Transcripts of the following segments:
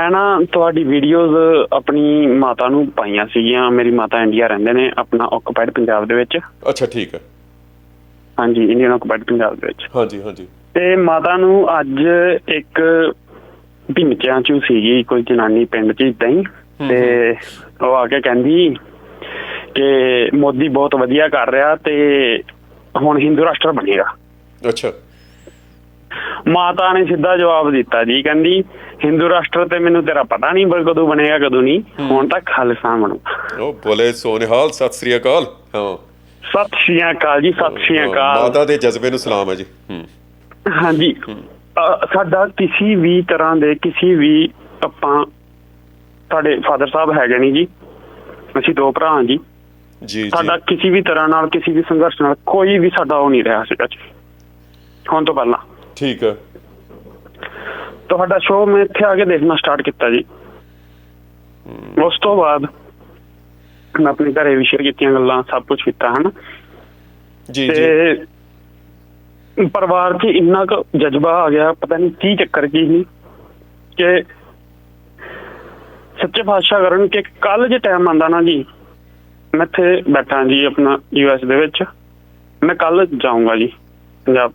ਮੈਂ ਨਾ ਤੁਹਾਡੀ ਵੀਡੀਓਜ਼ ਆਪਣੀ ਮਾਤਾ ਨੂੰ ਪਾਈਆਂ ਸੀਗੀਆਂ। ਮੇਰੀ ਮਾਤਾ ਇੰਡੀਆ ਰਹਿੰਦੇ ਨੇ ਆਪਣਾ ਆਕੂਪਾਈਡ ਪੰਜਾਬ ਦੇ ਵਿੱਚ। ਅੱਛਾ ਠੀਕ ਹੈ। ਹਾਂਜੀ ਇੰਡੀਅਨ ਆਕੂਪਾਈਡ ਪੰਜਾਬ ਦੇ ਵਿੱਚ। ਹਾਂਜੀ ਹਾਂਜੀ। ਤੇ ਮਾਤਾ ਨੂੰ ਅੱਜ ਇੱਕ ਭਿੰਚਾਂ ਚ ਸੀਗੀ ਕੋਈ ਜਨਾਨੀ ਪਿੰਡ ਚ ਇਦਾਂ ਹੀ। ਤੇ ਉਹ ਆ ਕੇ ਕਹਿੰਦੀ ਕਿ ਮੋਦੀ ਬਹੁਤ ਵਧੀਆ ਕਰ ਰਿਹਾ ਤੇ ਹੁਣ ਹਿੰਦੂ ਰਾਸ਼ਟਰ ਬਣੇਗਾ। ਅੱਛਾ। ਮਾਤਾ ਨੇ ਸਿੱਧਾ ਜਵਾਬ ਦਿੱਤਾ ਜੀ ਕਹਿੰਦੀ ਹਿੰਦੂ ਰਾਸ਼ਟਰ ਤੇ ਮੈਨੂੰ ਤੇਰਾ ਪਤਾ ਨਹੀਂ ਪਰ ਕਦੋਂ ਬਣੇਗਾ ਕਦੋਂ ਨਹੀਂ। ਹੁਣ ਤਾਂ ਖਾਲਿਸਤਾਨ ਬਣੂ। ਉਹ ਬੋਲੇ ਸੋਨਿਹਾਲ ਸਤਿ ਸ੍ਰੀ ਅਕਾਲ। ਹਾਂ। ਸਤਿ ਸ਼੍ਰੀ ਅਕਾਲ ਜੀ ਸਤਿ ਸ਼੍ਰੀ ਅਕਾਲ। ਮਾਤਾ ਦੇ ਜਜ਼ਬੇ ਨੂੰ ਸਲਾਮ ਹੈ ਜੀ। ਹੂੰ। ਹਾਂਜੀ। ਸਾਡਾ ਕਿਸੇ ਵੀ ਤਰ੍ਹਾਂ ਦੇ ਕਿਸੇ ਵੀ ਆਪਾਂ ਸਾਡੇ ਫਾਦਰ ਸਾਹਿਬ ਹੈਗੇ ਨਹੀਂ ਜੀ। ਅਸੀਂ ਦੋ ਭਰਾ ਹਾਂ ਜੀ ਜੀ। ਸਾਡਾ ਕਿਸੇ ਵੀ ਤਰ੍ਹਾਂ ਨਾਲ ਕਿਸੇ ਵੀ ਸੰਘਰਸ਼ ਨਾਲ ਕੋਈ ਵੀ ਸਾਡਾ ਉਹ ਨਹੀਂ ਰਿਹਾ ਸੀਗਾ ਜੀ। ਹੁਣ ਤੋਂ ਪਹਿਲਾਂ। ਠੀਕ ਹੈ। ਤੁਹਾਡਾ ਸ਼ੋਅ ਮੈਂ ਇੱਥੇ ਆ ਕੇ ਦੇਖਣਾ ਸਟਾਰਟ ਕੀਤਾ ਜੀ। ਉਸ ਤੋਂ ਬਾਅਦ ਮੈਂ ਆਪਣੇ ਘਰੇ ਵੀ ਸ਼ੇਅਰ ਕੀਤੀਆਂ ਗੱਲਾਂ ਸਭ ਕੁਝ ਕੀਤਾ ਹਨ? ਜੀ ਜੀ। ਪਰਿਵਾਰ 'ਚ ਇੰਨਾ ਕੁ ਜਜ਼ਬਾ ਆ ਗਿਆ ਪਤਾ ਨਹੀਂ ਕੀ ਚੱਕਰ ਕੀ ਸੀ ਕਿ ਸੱਚੇ ਪਾਤਸ਼ਾਹ ਕਰਨ ਕਿ ਕੱਲ ਜੇ ਟਾਈਮ ਆਂਦਾ ਨਾ ਜੀ ਮੈਂ ਇੱਥੇ ਬੈਠਾ ਜੀ ਆਪਣਾ ਯੂਐਸ ਦੇ ਵਿੱਚ ਮੈਂ ਕੱਲ ਜਾਊਂਗਾ ਜੀ ਪੰਜਾਬ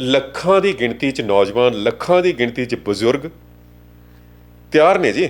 ਲੱਖਾਂ ਦੀ ਗਿਣਤੀ 'ਚ ਨੌਜਵਾਨ ਲੱਖਾਂ ਦੀ ਗਿਣਤੀ 'ਚ ਬਜ਼ੁਰਗ ਤਿਆਰ ਨੇ ਜੀ।